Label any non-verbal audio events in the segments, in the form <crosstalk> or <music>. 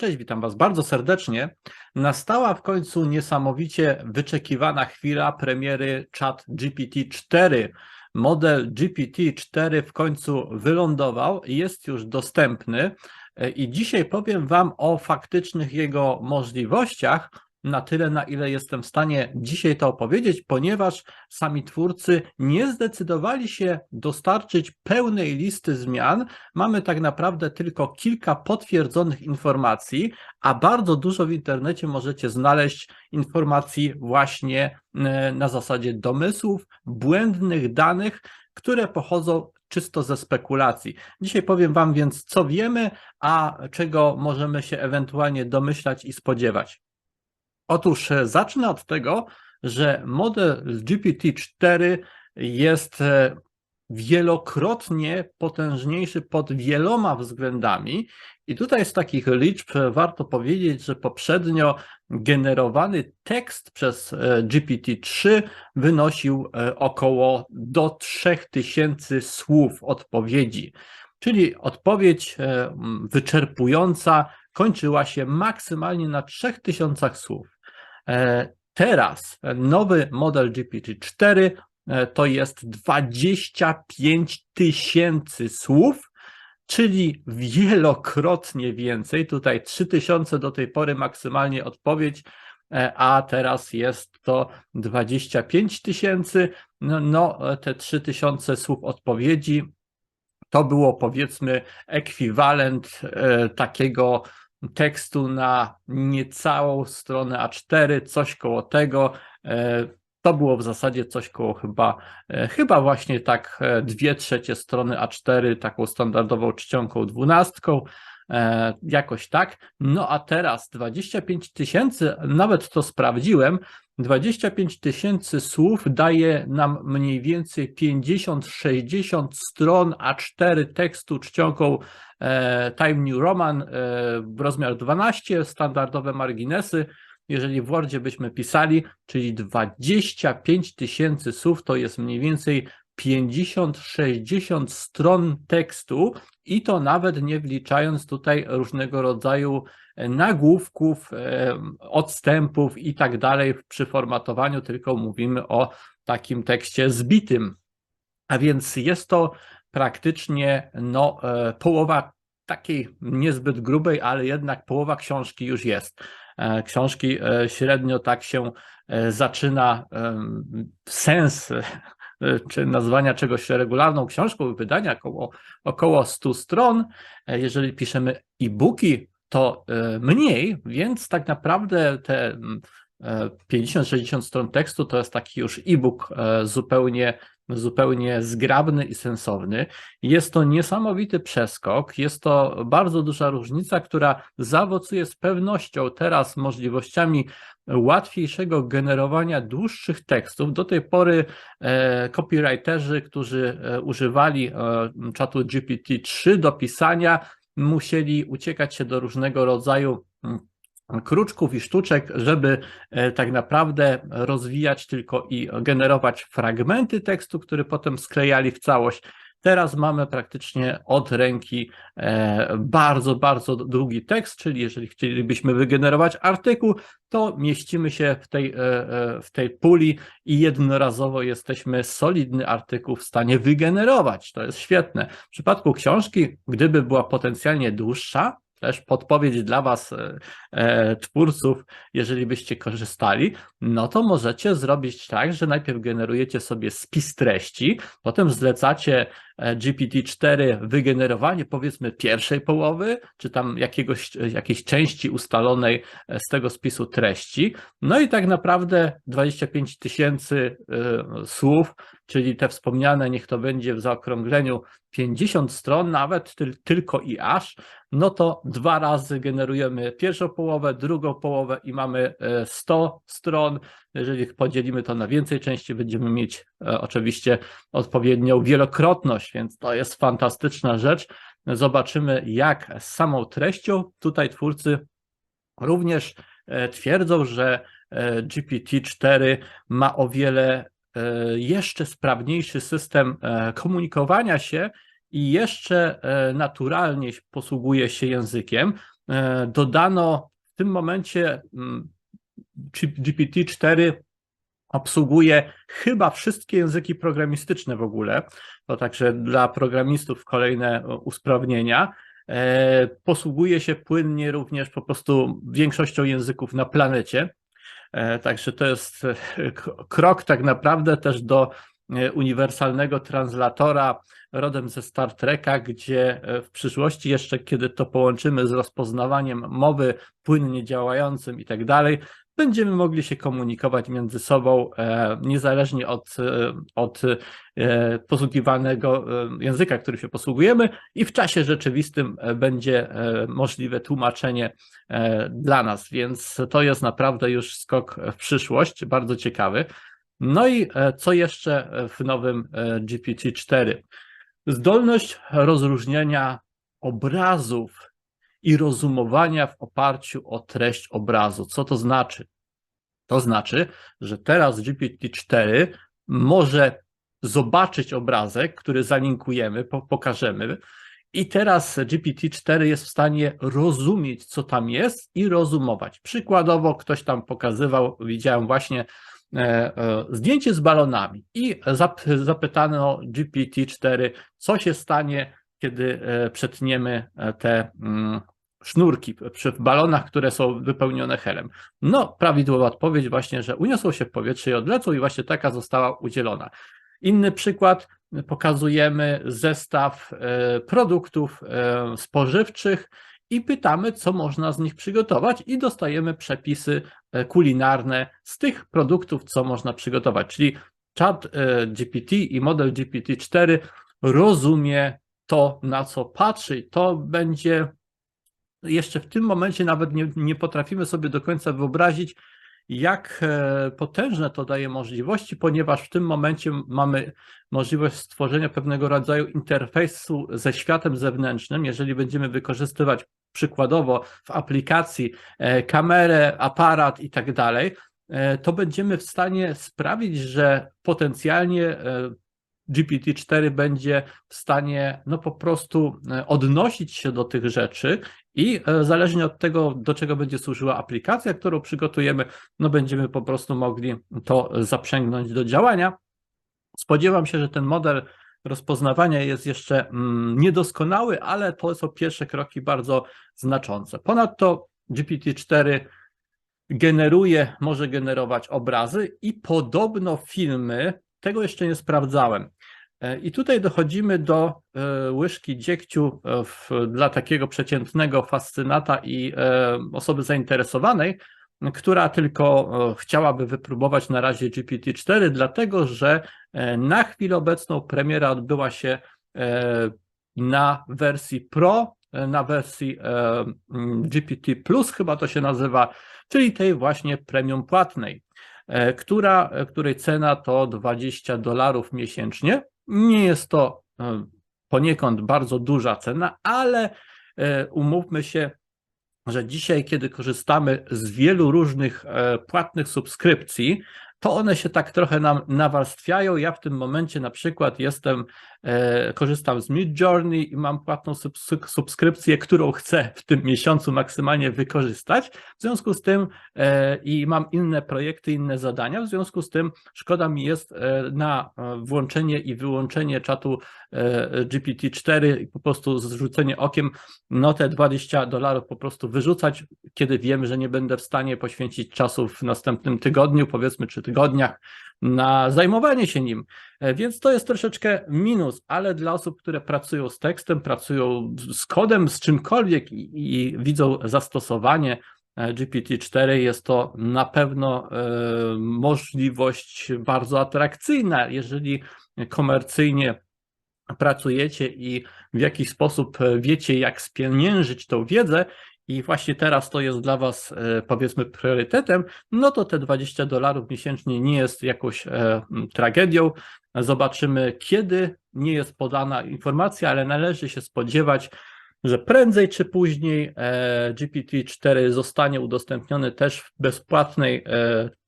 Cześć, witam Was bardzo serdecznie. Nastała w końcu niesamowicie wyczekiwana chwila premiery Chat GPT-4. Model GPT-4 w końcu wylądował i jest już dostępny. I dzisiaj powiem Wam o faktycznych jego możliwościach, na tyle, na ile jestem w stanie dzisiaj to opowiedzieć, ponieważ sami twórcy nie zdecydowali się dostarczyć pełnej listy zmian. Mamy tak naprawdę tylko kilka potwierdzonych informacji, a bardzo dużo w internecie możecie znaleźć informacji właśnie e, na zasadzie domysłów, błędnych danych, które pochodzą czysto ze spekulacji. Dzisiaj powiem Wam więc, co wiemy, a czego możemy się ewentualnie domyślać i spodziewać. Otóż e, zacznę od tego, że model GPT-4 jest e, wielokrotnie potężniejszy pod wieloma względami. I tutaj z takich liczb warto powiedzieć, że poprzednio generowany tekst przez e, GPT-3 wynosił około do 3000 słów odpowiedzi. Czyli odpowiedź wyczerpująca kończyła się maksymalnie na 3000 słów. E, teraz nowy model GPT-4 e, to jest 25 tysięcy słów, czyli wielokrotnie więcej. Tutaj 3000 do tej pory maksymalnie odpowiedź, e, a teraz jest to 25 tysięcy. No, no, te 3000 słów odpowiedzi to było powiedzmy ekwiwalent takiego tekstu na niecałą stronę A4, coś koło tego. E, to było w zasadzie coś koło chyba, e, chyba właśnie tak e, dwie trzecie strony A4, taką standardową czcionką dwunastką, jakoś tak. No a teraz 25 tysięcy, nawet to sprawdziłem, 25 tysięcy słów daje nam mniej więcej 50-60 stron A4 tekstu czcionką e, Time New Roman, e, rozmiar 12, standardowe marginesy. Jeżeli w Wordzie byśmy pisali, czyli 25 tysięcy słów, to jest mniej więcej 50-60 stron tekstu i to nawet nie wliczając tutaj różnego rodzaju nagłówków, odstępów i tak dalej przy formatowaniu, tylko mówimy o takim tekście zbitym. A więc jest to praktycznie no, e, połowa takiej niezbyt grubej, ale jednak połowa książki już jest. E, książki e, średnio tak się zaczyna sens czy nazwania czegoś regularną książką, wydania około, około 100 stron. Jeżeli piszemy e-booki, to e, mniej, więc tak naprawdę te 50-60 mm, e, stron tekstu to jest taki już e-book zupełnie, zupełnie zgrabny i sensowny. Jest to niesamowity przeskok, jest to bardzo duża różnica, która zaowocuje z pewnością teraz możliwościami łatwiejszego generowania dłuższych tekstów. Do tej pory copywriterzy, którzy używali czatu GPT-3 do pisania, musieli uciekać się do różnego rodzaju mm, kruczków i sztuczek, żeby e, tak naprawdę rozwijać tylko i generować fragmenty tekstu, które potem sklejali w całość. Teraz mamy praktycznie od ręki e, bardzo, bardzo długi tekst, czyli jeżeli chcielibyśmy wygenerować artykuł, to mieścimy się w tej, e, w tej puli i jednorazowo jesteśmy solidny artykuł w stanie wygenerować. To jest świetne. W przypadku książki, gdyby była potencjalnie dłuższa, też podpowiedź dla Was, e, e, twórców, jeżeli byście korzystali, no to możecie zrobić tak, że najpierw generujecie sobie spis treści, potem zlecacie GPT-4 wygenerowanie powiedzmy pierwszej połowy, czy tam jakiegoś, jakiejś części ustalonej z tego spisu treści. No i tak naprawdę 25 tysięcy słów, czyli te wspomniane, niech to będzie w zaokrągleniu 50 stron, nawet tylko i aż, no to dwa razy generujemy pierwszą połowę, drugą połowę i mamy 100 e, stron. Jeżeli podzielimy to na więcej części, będziemy mieć e, oczywiście odpowiednią wielokrotność, więc to jest fantastyczna rzecz. Zobaczymy, jak z samą treścią. Tutaj twórcy również e, twierdzą, że GPT-4 ma o wiele jeszcze sprawniejszy system komunikowania się i jeszcze e, naturalnie posługuje się językiem. dodano w tym momencie mm, GPT-4 obsługuje chyba wszystkie języki programistyczne w ogóle. To także dla programistów kolejne usprawnienia. E, posługuje się płynnie również po prostu większością języków na planecie. E, także to jest e, krok tak naprawdę też do uniwersalnego translatora rodem ze Star Treka, gdzie w przyszłości jeszcze, kiedy to połączymy z rozpoznawaniem mowy płynnie działającym i tak dalej, będziemy mogli się komunikować między sobą e, niezależnie od, e, od e, posługiwanego języka, który się posługujemy i w czasie rzeczywistym będzie możliwe tłumaczenie dla nas, więc to jest naprawdę już skok w przyszłość, bardzo ciekawy. No i co jeszcze w nowym GPT-4? Zdolność rozróżnienia obrazów i rozumowania w oparciu o treść obrazu. Co to znaczy? To znaczy, że teraz GPT-4 może zobaczyć obrazek, który zalinkujemy, pokażemy, i teraz GPT-4 jest w stanie rozumieć, co tam jest i rozumować. Przykładowo ktoś tam pokazywał, widziałem właśnie e, e, zdjęcie z balonami i zapytano GPT-4, co się stanie, kiedy e, przetniemy te mm, sznurki przy balonach, które są wypełnione helem. No, prawidłowa odpowiedź właśnie, że uniosą się w powietrze i odlecą i właśnie taka została udzielona. Inny przykład, pokazujemy zestaw e, produktów e, spożywczych i pytamy, co można z nich przygotować i dostajemy przepisy e, kulinarne z tych produktów, co można przygotować. Czyli chat GPT i model GPT-4 rozumie to, na co patrzy. i To będzie jeszcze w tym momencie nawet nie, nie potrafimy sobie do końca wyobrazić, jak e, potężne to daje możliwości, ponieważ w tym momencie mamy możliwość stworzenia pewnego rodzaju interfejsu ze światem zewnętrznym. Jeżeli będziemy wykorzystywać przykładowo w aplikacji e, kamerę, aparat i tak dalej, e, to będziemy w stanie sprawić, że potencjalnie GPT-4 będzie w stanie no po prostu odnosić się do tych rzeczy i e, zależnie od tego, do czego będzie służyła aplikacja, którą przygotujemy, no będziemy po prostu mogli to zaprzęgnąć do działania. Spodziewam się, że ten model rozpoznawania jest jeszcze mm, niedoskonały, ale to są pierwsze kroki bardzo znaczące. Ponadto GPT-4 generuje, może generować obrazy i podobno filmy, tego jeszcze nie sprawdzałem, E, I tutaj dochodzimy do e, łyżki dziegciu e, w, dla takiego przeciętnego fascynata i osoby zainteresowanej, która tylko chciałaby wypróbować na razie GPT-4, dlatego że na chwilę obecną premiera odbyła się na wersji Pro, na wersji GPT Plus chyba to się nazywa, czyli tej właśnie premium płatnej, która, której cena to 20 dolarów miesięcznie. Nie jest to e, poniekąd bardzo duża cena, ale e, umówmy się, że dzisiaj, kiedy korzystamy z wielu różnych e, płatnych subskrypcji, to one się tak trochę nam nawarstwiają. Ja w tym momencie na przykład jestem, korzystam z Mid Journey i mam płatną subskrypcję, którą chcę w tym miesiącu maksymalnie wykorzystać. W związku z tym e, i mam inne projekty, inne zadania, w związku z tym szkoda mi jest e, na e, włączenie i wyłączenie czatu e, GPT-4 i po prostu zrzucenie okiem, no te 20 dolarów po prostu wyrzucać, kiedy wiem, że nie będę w stanie poświęcić czasu w następnym tygodniu, powiedzmy, czy tygodniach na zajmowanie się nim. E, więc to jest troszeczkę minus, ale dla osób, które pracują z tekstem, pracują z kodem, z czymkolwiek i, i widzą zastosowanie e, GPT-4, jest to na pewno e, możliwość bardzo atrakcyjna, jeżeli komercyjnie pracujecie i w jakiś sposób wiecie, jak spieniężyć tą wiedzę i właśnie teraz to jest dla Was e, powiedzmy priorytetem, no to te 20 dolarów miesięcznie nie jest jakąś e, tragedią. Zobaczymy, kiedy nie jest podana informacja, ale należy się spodziewać, że prędzej czy później e, GPT-4 zostanie udostępniony też w bezpłatnej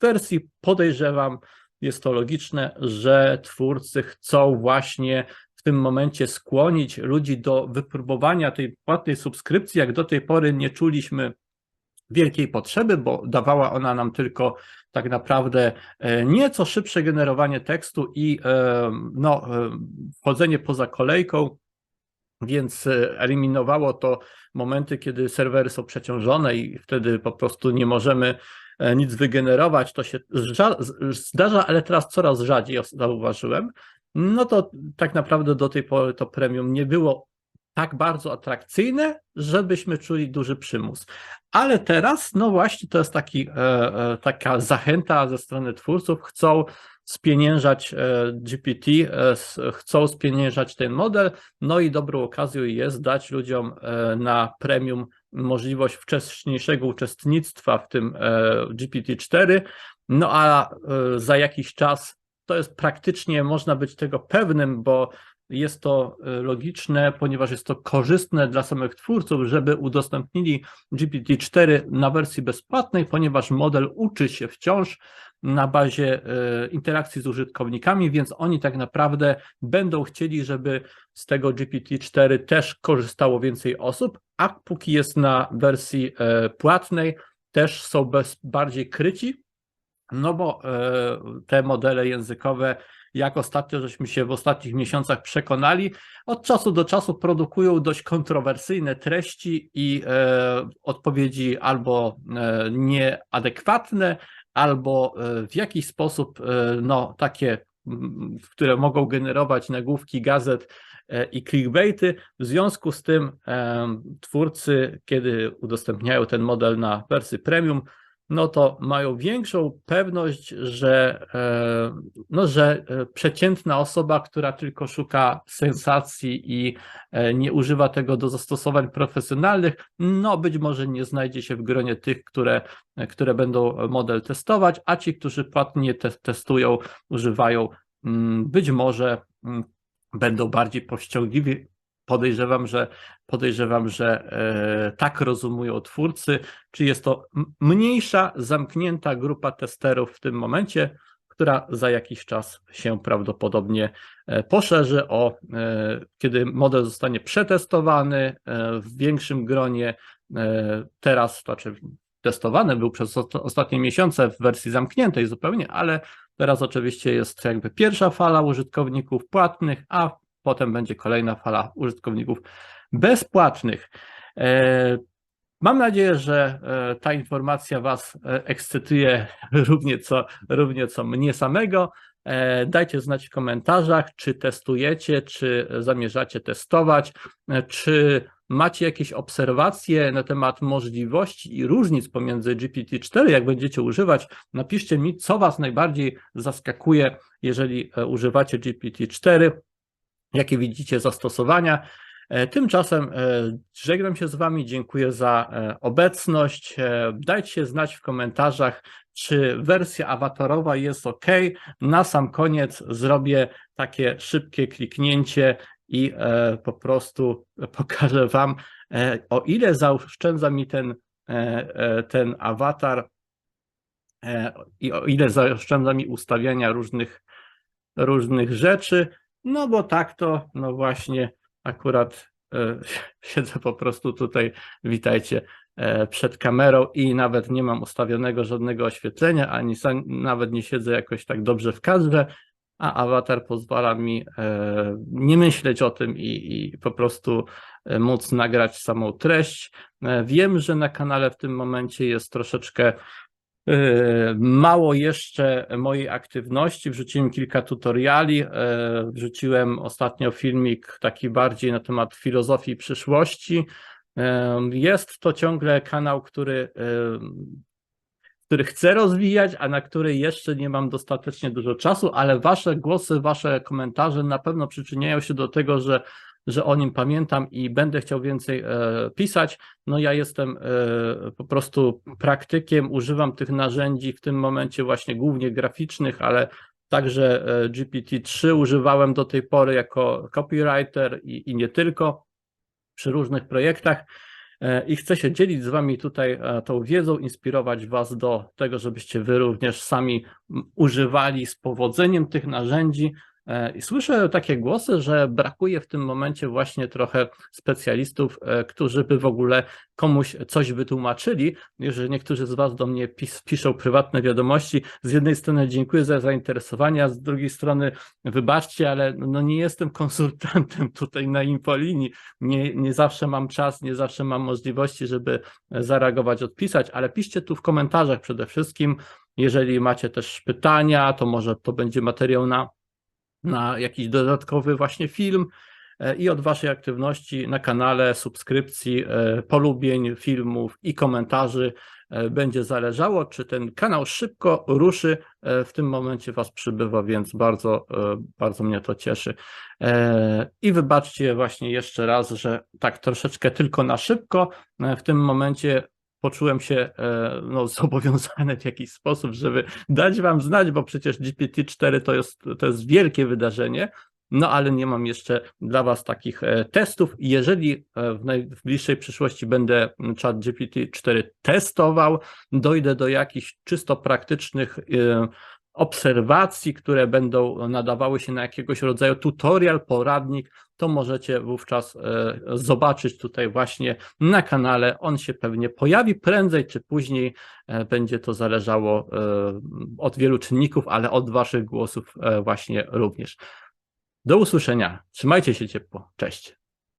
wersji. Podejrzewam, jest to logiczne, że twórcy chcą właśnie w tym momencie skłonić ludzi do wypróbowania tej płatnej subskrypcji, jak do tej pory nie czuliśmy wielkiej potrzeby, bo dawała ona nam tylko tak naprawdę e, nieco szybsze generowanie tekstu i e, no, wchodzenie poza kolejką, więc eliminowało to momenty, kiedy serwery są przeciążone i wtedy po prostu nie możemy nic wygenerować. To się zdarza, ale teraz coraz rzadziej zauważyłem no to tak naprawdę do tej pory to premium nie było tak bardzo atrakcyjne, żebyśmy czuli duży przymus. Ale teraz, no właśnie, to jest taki, e, e, taka zachęta ze strony twórców, chcą spieniężać e, GPT, chcą spieniężać ten model, no i dobrą okazją jest dać ludziom na premium możliwość wcześniejszego uczestnictwa w tym GPT-4, no a za jakiś czas to jest praktycznie, można być tego pewnym, bo jest to e, logiczne, ponieważ jest to korzystne dla samych twórców, żeby udostępnili GPT-4 na wersji bezpłatnej, ponieważ model uczy się wciąż na bazie e, interakcji z użytkownikami, więc oni tak naprawdę będą chcieli, żeby z tego GPT-4 też korzystało więcej osób, a póki jest na wersji e, płatnej, też są bez, bardziej kryci, no bo e, te modele językowe, jak ostatnio żeśmy się w ostatnich miesiącach przekonali, od czasu do czasu produkują dość kontrowersyjne treści i e, odpowiedzi albo e, nieadekwatne, albo w jakiś sposób no, takie, które mogą generować nagłówki gazet i clickbaity. W związku z tym twórcy, kiedy udostępniają ten model na wersji premium, no to mają większą pewność, że, e, no, że e, przeciętna osoba, która tylko szuka sensacji i e, nie używa tego do zastosowań profesjonalnych, no być może nie znajdzie się w gronie tych, które, które będą model testować, a ci, którzy płatnie te, testują, używają, mm, być może mm, będą bardziej powściągliwi podejrzewam, że podejrzewam, że e, tak rozumują twórcy, czy jest to mniejsza, zamknięta grupa testerów w tym momencie, która za jakiś czas się prawdopodobnie e, poszerzy, o, e, kiedy model zostanie przetestowany w większym gronie. Teraz, znaczy testowany był przez ostatnie miesiące w wersji zamkniętej zupełnie, ale teraz oczywiście jest jakby pierwsza fala użytkowników płatnych, a potem będzie kolejna fala użytkowników bezpłatnych. E, mam nadzieję, że e, ta informacja Was e, ekscytuje <laughs> równie co, równie co mnie samego. Dajcie znać w komentarzach, czy testujecie, czy zamierzacie testować, czy macie jakieś obserwacje na temat możliwości i różnic pomiędzy GPT-4, jak będziecie używać. Napiszcie mi, co Was najbardziej zaskakuje, jeżeli używacie GPT-4 jakie widzicie zastosowania. E, tymczasem e, żegnam się z Wami, dziękuję za e, obecność. Dajcie znać w komentarzach, czy wersja awatarowa jest ok. Na sam koniec zrobię takie szybkie kliknięcie i po prostu pokażę Wam, o ile zaoszczędza mi ten, ten awatar i o ile zaoszczędza mi ustawiania różnych, różnych rzeczy. No bo tak to, no właśnie, akurat e, <laughs> siedzę po prostu tutaj, witajcie, e, przed kamerą i nawet nie mam ustawionego żadnego oświetlenia, ani nawet nie siedzę jakoś tak dobrze w kadrze, a awatar pozwala mi e, nie myśleć o tym i, i po prostu móc nagrać samą treść. Wiem, że na kanale w tym momencie jest troszeczkę mało jeszcze mojej aktywności, wrzuciłem kilka tutoriali, e, wrzuciłem ostatnio filmik taki bardziej na temat filozofii przyszłości. E, jest to ciągle kanał, który, który chcę rozwijać, a na który jeszcze nie mam dostatecznie dużo czasu, ale Wasze głosy, Wasze komentarze na pewno przyczyniają się do tego, że że o nim pamiętam i będę chciał więcej e, pisać. No ja jestem e, po prostu praktykiem, używam tych narzędzi w tym momencie właśnie głównie graficznych, ale także e, GPT-3 używałem do tej pory jako copywriter i, i nie tylko przy różnych projektach i chcę się dzielić z Wami tutaj tą wiedzą, inspirować Was do tego, żebyście Wy również sami używali z powodzeniem tych narzędzi, I słyszę takie głosy, że brakuje w tym momencie właśnie trochę specjalistów, e, którzy by w ogóle komuś coś wytłumaczyli. Jeżeli niektórzy z Was do mnie pis, piszą prywatne wiadomości, z jednej strony dziękuję za zainteresowanie, a z drugiej strony wybaczcie, ale no nie jestem <laughs> konsultantem tutaj na infolinii. Nie, nie zawsze mam czas, nie zawsze mam możliwości, żeby zareagować, odpisać, ale piszcie tu w komentarzach przede wszystkim. Jeżeli macie też pytania, to może to będzie materiał na na jakiś dodatkowy właśnie film e, i od Waszej aktywności na kanale, subskrypcji, e, polubień filmów i komentarzy e, będzie zależało, czy ten kanał szybko ruszy. W tym momencie Was przybywa, więc bardzo, bardzo mnie to cieszy. I wybaczcie właśnie jeszcze raz, że tak troszeczkę tylko na szybko. W tym momencie poczułem się no, <laughs> zobowiązany w jakiś sposób, żeby dać Wam znać, bo przecież GPT-4 to jest, to jest wielkie wydarzenie, no ale nie mam jeszcze dla Was takich e, testów. Jeżeli e, w najbliższej przyszłości będę chat GPT-4 testował, dojdę do jakichś czysto praktycznych e, obserwacji, które będą nadawały się na jakiegoś rodzaju tutorial, poradnik, to możecie wówczas e, zobaczyć tutaj właśnie na kanale. On się pewnie pojawi prędzej czy później. E, będzie to zależało e, od wielu czynników, ale od Waszych głosów właśnie również. Do usłyszenia. Trzymajcie się ciepło. Cześć.